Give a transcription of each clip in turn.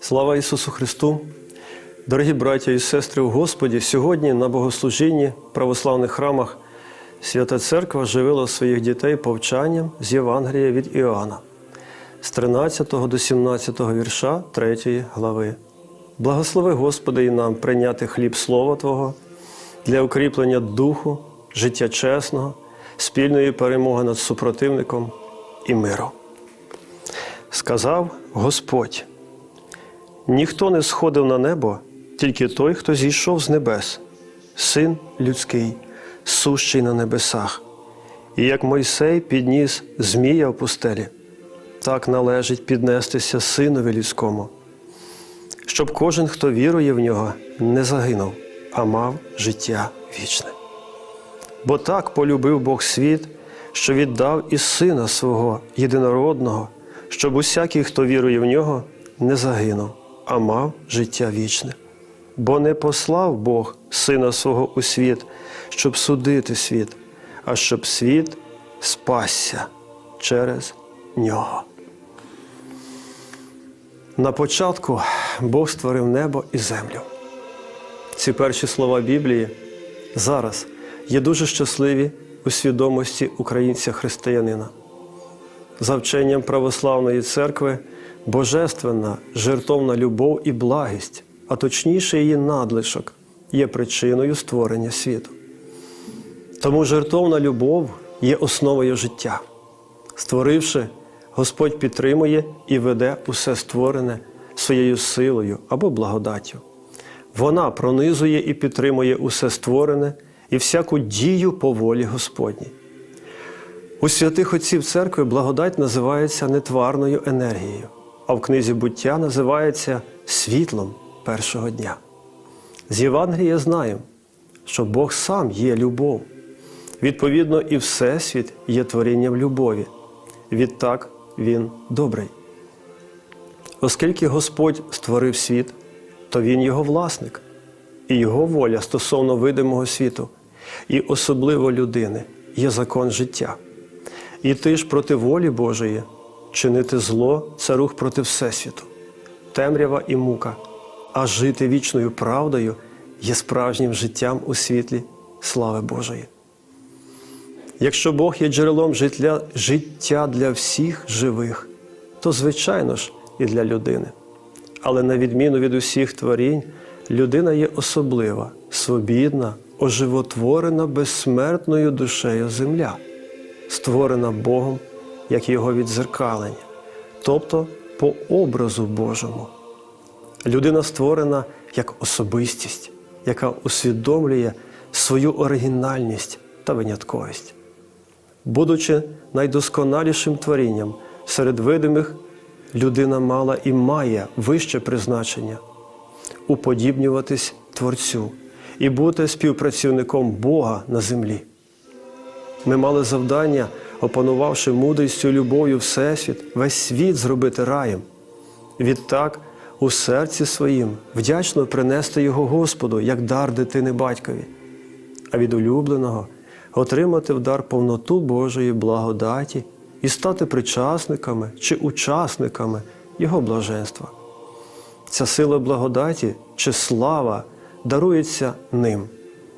Слава Ісусу Христу! Дорогі браття і сестри у Господі, сьогодні на богослужінні в православних храмах Свята Церква живила своїх дітей повчанням з Євангелія від Іоанна з 13 до 17 вірша 3 глави. Благослови Господи і нам прийняти хліб Слова Твого для укріплення духу, життя чесного, спільної перемоги над супротивником і миру. Сказав Господь. Ніхто не сходив на небо, тільки той, хто зійшов з небес, син людський, сущий на небесах. І як Мойсей підніс змія в пустелі, так належить піднестися синові людському, щоб кожен, хто вірує в нього, не загинув, а мав життя вічне. Бо так полюбив Бог світ, що віддав і сина свого єдинородного, щоб усякий, хто вірує в нього, не загинув, а мав життя вічне. Бо не послав Бог Сина свого у світ, щоб судити світ, а щоб світ спасся через нього. На початку Бог створив небо і землю. Ці перші слова Біблії зараз є дуже щасливі у свідомості українця-християнина. За вченням православної церкви божественна жертовна любов і благість, а точніше її надлишок, є причиною створення світу. Тому жертовна любов є основою життя. Створивши, Господь підтримує і веде усе створене своєю силою або благодаттю. Вона пронизує і підтримує усе створене і всяку дію по волі Господній. У святих отців церкви благодать називається нетварною енергією, а в книзі буття називається світлом першого дня. З Євангелія знаємо, що Бог сам є любов. Відповідно, і Всесвіт є творінням любові. Відтак Він добрий. Оскільки Господь створив світ, то Він його власник, і Його воля стосовно видимого світу, і особливо людини є закон життя. І ти ж проти волі Божої чинити зло це рух проти Всесвіту, темрява і мука, а жити вічною правдою є справжнім життям у світлі слави Божої. Якщо Бог є джерелом життя, для всіх живих, то, звичайно ж, і для людини. Але на відміну від усіх творінь, людина є особлива, свобідна, оживотворена безсмертною душею земля, створена Богом як Його відзеркалення, тобто по образу Божому. Людина створена як особистість, яка усвідомлює свою оригінальність та винятковість. Будучи найдосконалішим творінням серед видимих, людина мала і має вище призначення уподібнюватись Творцю і бути співпрацівником Бога на землі. Ми мали завдання, опанувавши мудрістю любов'ю Всесвіт, весь світ зробити раєм. Відтак, у серці своїм вдячно принести його Господу, як дар дитини батькові, а від улюбленого отримати в дар повноту Божої благодаті і стати причасниками чи учасниками Його блаженства. Ця сила благодаті чи слава дарується ним,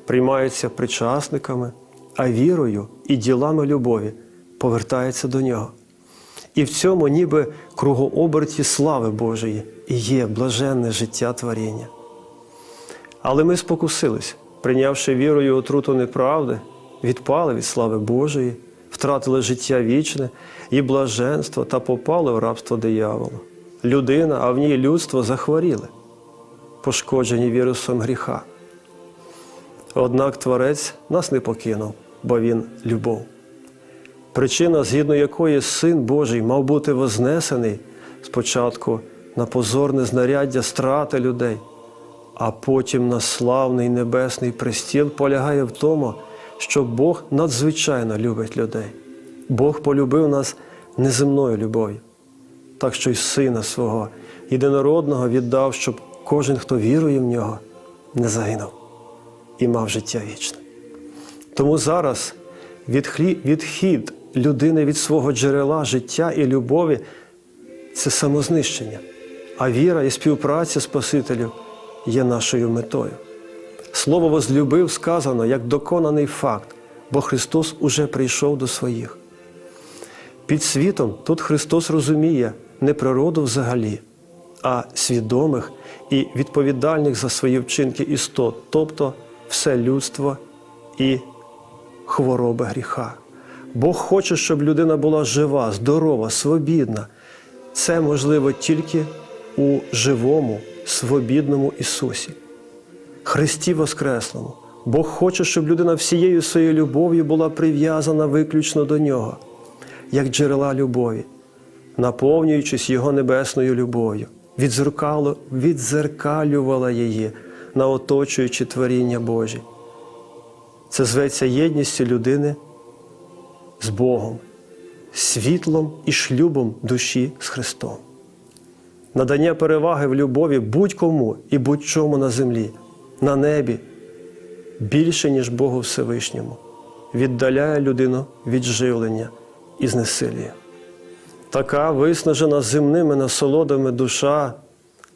приймається причасниками, а вірою і ділами любові повертається до нього. І в цьому, ніби кругооберті слави Божої, є блаженне життя творіння. Але ми спокусились, прийнявши вірою отруту неправди, відпали від слави Божої, втратили життя вічне і блаженство та попали в рабство диявола. Людина, а в ній людство захворіли, пошкоджені вірусом гріха. Однак Творець нас не покинув, бо Він любов. Причина, згідно якої Син Божий мав бути вознесений спочатку на позорне знаряддя страти людей, а потім на славний небесний престіл полягає в тому, що Бог надзвичайно любить людей. Бог полюбив нас неземною любов'ю, так що й Сина свого єдинородного віддав, щоб кожен, хто вірує в нього, не загинув і мав життя вічне. Тому зараз відхід людини від свого джерела життя і любові це самознищення, а віра і співпраця Спасителю є нашою метою. Слово возлюбив сказано як доконаний факт, бо Христос уже прийшов до своїх. Під світом тут Христос розуміє не природу взагалі, а свідомих і відповідальних за свої вчинки істот, тобто все людство і хвороби гріха. Бог хоче, щоб людина була жива, здорова, свобідна. Це можливо тільки у живому, свобідному Ісусі. Христі Воскреслому. Бог хоче, щоб людина всією своєю любов'ю була прив'язана виключно до Нього, як джерела любові, наповнюючись Його небесною любов'ю, відзеркалювала її на оточуючі творіння Божі. Це зветься єдністю людини з Богом, світлом і шлюбом душі з Христом. Надання переваги в любові будь-кому і будь-чому на землі, на небі, більше, ніж Богу Всевишньому, віддаляє людину від живлення і знесилює. Така виснажена земними насолодами душа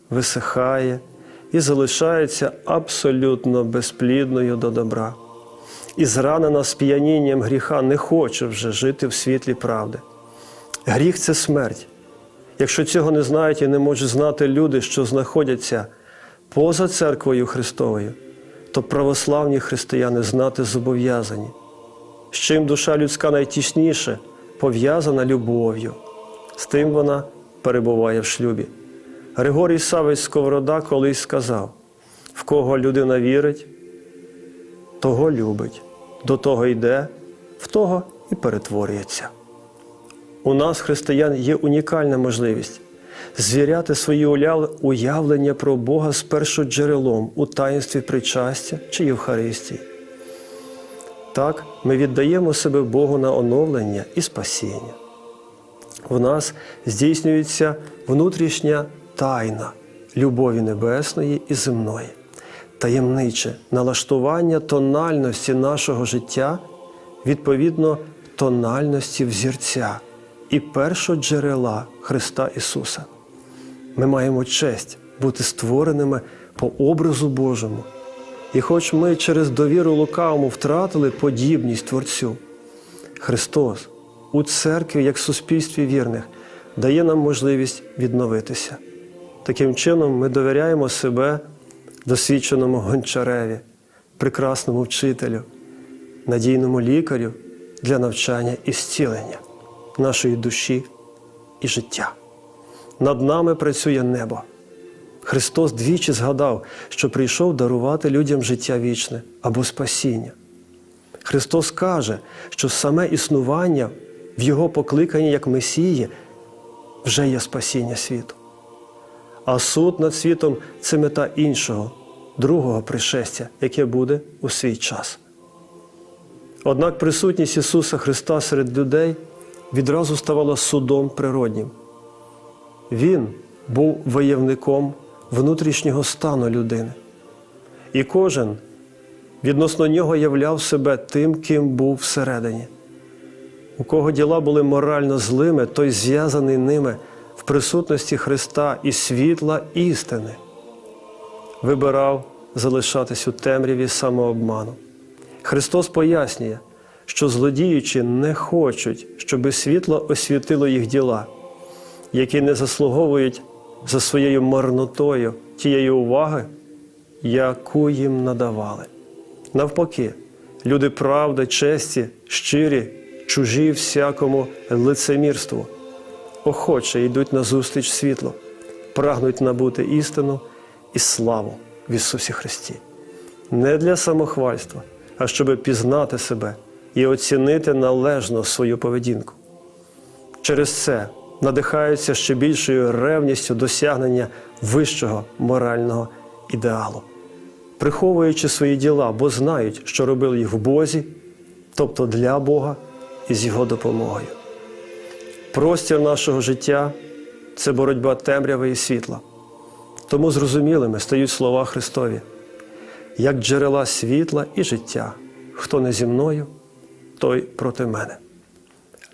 висихає і залишається абсолютно безплідною до добра. І зранена сп'янінням гріха не хоче вже жити в світлі правди. Гріх це смерть. Якщо цього не знають і не можуть знати люди, що знаходяться поза церквою Христовою, то православні християни знати зобов'язані, з чим душа людська найтісніше пов'язана любов'ю, з тим вона перебуває в шлюбі. Григорій Савець Сковорода колись сказав: в кого людина вірить, того любить, до того йде, в того і перетворюється. У нас, християн, є унікальна можливість звіряти свої уявлення про Бога з першоджерелом у таїнстві причастя чи Євхаристії. Так, ми віддаємо себе Богу на оновлення і спасіння. В нас здійснюється внутрішня тайна любові небесної і земної, таємниче налаштування тональності нашого життя відповідно тональності взірця і першоджерела Христа Ісуса. Ми маємо честь бути створеними по образу Божому. І хоч ми через довіру лукавому втратили подібність Творцю, Христос у церкві, як суспільстві вірних, дає нам можливість відновитися. Таким чином, ми довіряємо себе досвідченому гончареві, прекрасному вчителю, надійному лікарю для навчання і зцілення нашої душі і життя. Над нами працює небо. Христос двічі згадав, що прийшов дарувати людям життя вічне або спасіння. Христос каже, що саме існування в Його покликанні як Месії вже є спасіння світу. А суд над світом це мета іншого, другого пришестя, яке буде у свій час. Однак присутність Ісуса Христа серед людей відразу ставала судом природнім. Він був виявником внутрішнього стану людини. І кожен відносно нього являв себе тим, ким був всередині. У кого діла були морально злими, той зв'язаний ними в присутності Христа і світла істини, вибирав залишатись у темряві самообману. Христос пояснює, що злодіючі не хочуть, щоби світло освітило їх діла, які не заслуговують за своєю марнотою тієї уваги, яку їм надавали. Навпаки, люди правди, честі, щирі, чужі всякому лицемірству, охоче йдуть назустріч світлу, прагнуть набути істину і славу в Ісусі Христі. Не для самохвальства, а щоб пізнати себе і оцінити належно свою поведінку. Через це надихаються ще більшою ревністю досягнення вищого морального ідеалу, приховуючи свої діла, бо знають, що робили їх в Бозі, тобто для Бога і з Його допомогою. Простір нашого життя це боротьба темряви і світла. Тому зрозумілими стають слова Христові, як джерела світла і життя. Хто не зі мною, той проти мене.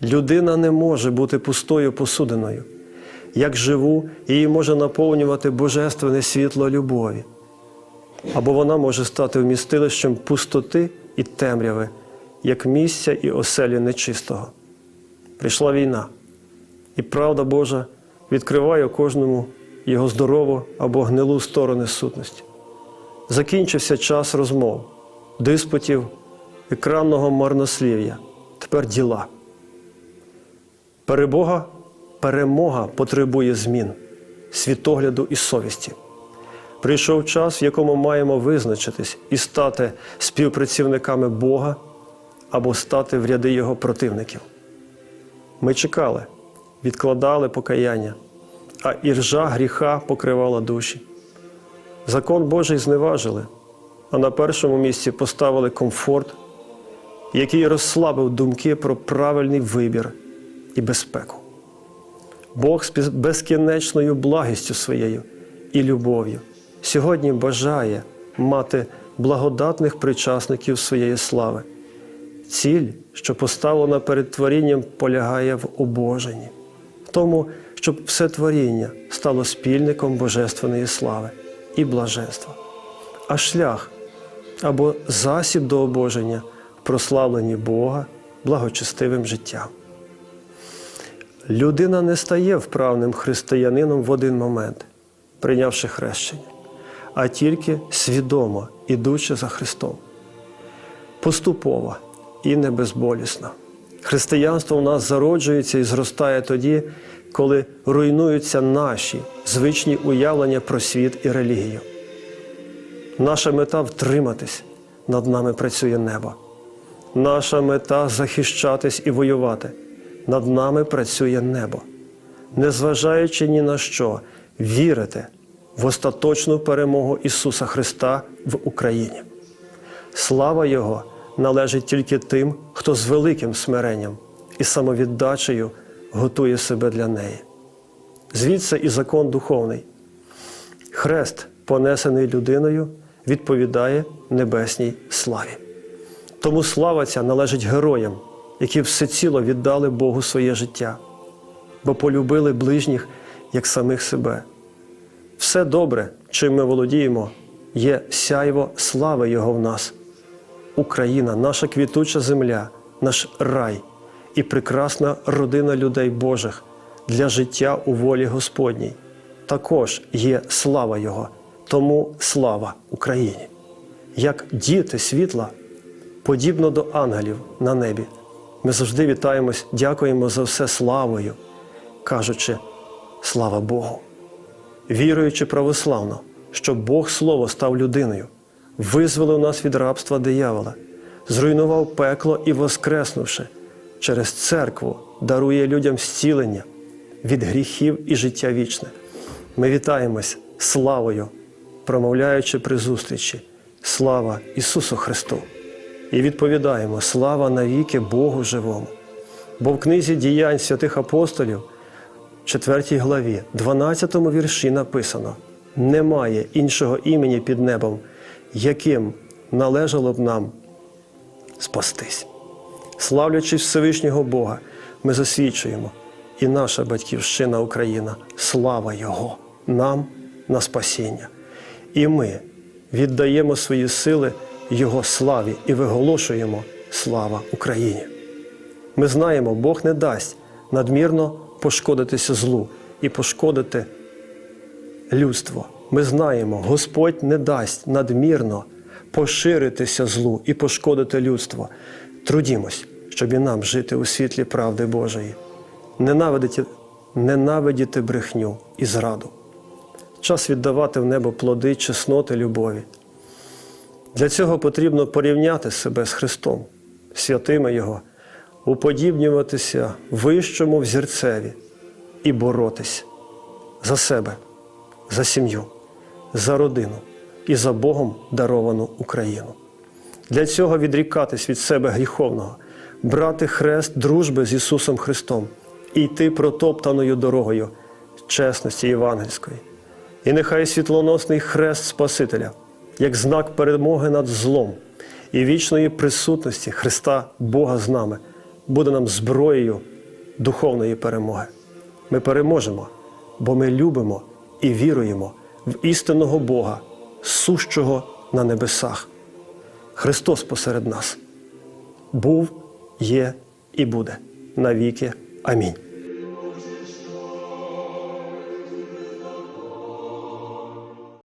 Людина не може бути пустою посудиною. Як живу, її може наповнювати божественне світло любові. Або вона може стати вмістилищем пустоти і темряви, як місця і оселі нечистого. Прийшла війна, і правда Божа відкриває кожному його здорову або гнилу сторони сутності. Закінчився час розмов, диспутів, екранного марнослів'я. Тепер діла. Перебога, перемога потребує змін, світогляду і совісті. Прийшов час, в якому маємо визначитись і стати співпрацівниками Бога або стати в ряди Його противників. Ми чекали, відкладали покаяння, а іржа гріха покривала душі. Закон Божий зневажили, а на першому місці поставили комфорт, який розслабив думки про правильний вибір і безпеку. Бог з безкінечною благістю своєю і любов'ю сьогодні бажає мати благодатних причасників своєї слави. Ціль, що поставлена перед творінням, полягає в обоженні, в тому, щоб все творіння стало спільником божественної слави і блаженства. А шлях або засіб до обоження в прославленні Бога благочестивим життям. Людина не стає вправним християнином в один момент, прийнявши хрещення, а тільки свідомо ідучи за Христом. Поступово і не безболісна. Християнство у нас зароджується і зростає тоді, коли руйнуються наші звичні уявлення про світ і релігію. Наша мета втриматись, над нами працює небо. Наша мета захищатись і воювати. Над нами працює небо. Незважаючи ні на що, вірити в остаточну перемогу Ісуса Христа в Україні. Слава Його належить тільки тим, хто з великим смиренням і самовіддачею готує себе для неї. Звідси і закон духовний. Хрест, понесений людиною, відповідає небесній славі. Тому слава ця належить героям, які всеціло віддали Богу своє життя, бо полюбили ближніх як самих себе. Все добре, чим ми володіємо, є сяйво слави Його в нас. Україна, наша квітуча земля, наш рай і прекрасна родина людей Божих для життя у волі Господній. Також є слава Його, тому слава Україні. Як діти світла, подібно до ангелів на небі, ми завжди вітаємось, дякуємо за все славою, кажучи слава Богу. Віруючи православно, що Бог Слово став людиною визволив нас від рабства диявола, зруйнував пекло і, воскреснувши, через церкву дарує людям зцілення від гріхів і життя вічне. Ми вітаємось славою, промовляючи при зустрічі, слава Ісусу Христу! І відповідаємо слава навіки Богу живому. Бо в книзі діянь святих апостолів, 4 главі, 12 вірші написано: немає іншого імені під небом яким належало б нам спастись. Славлячись Всевишнього Бога, ми засвідчуємо і наша батьківщина Україна, слава Його, нам на спасіння. І ми віддаємо свої сили Його славі і виголошуємо слава Україні. Ми знаємо, Бог не дасть надмірно пошкодитися злу і пошкодити людство. Ми знаємо, Господь не дасть надмірно поширитися злу і пошкодити людство. Трудімось, щоб і нам жити у світлі правди Божої, ненавидіти, ненавидіти брехню і зраду. Час віддавати в небо плоди чесноти любові. Для цього потрібно порівняти себе з Христом, святими Його, уподібнюватися вищому взірцеві і боротись за себе, за сім'ю за родину і за Богом даровану Україну. Для цього відрікатись від себе гріховного, брати хрест дружби з Ісусом Христом і йти протоптаною дорогою чесності євангельської, І нехай світлоносний хрест Спасителя, як знак перемоги над злом і вічної присутності Христа Бога з нами, буде нам зброєю духовної перемоги. Ми переможемо, бо ми любимо і віруємо в істинного Бога, сущого на небесах. Христос посеред нас був, є і буде навіки. Амінь.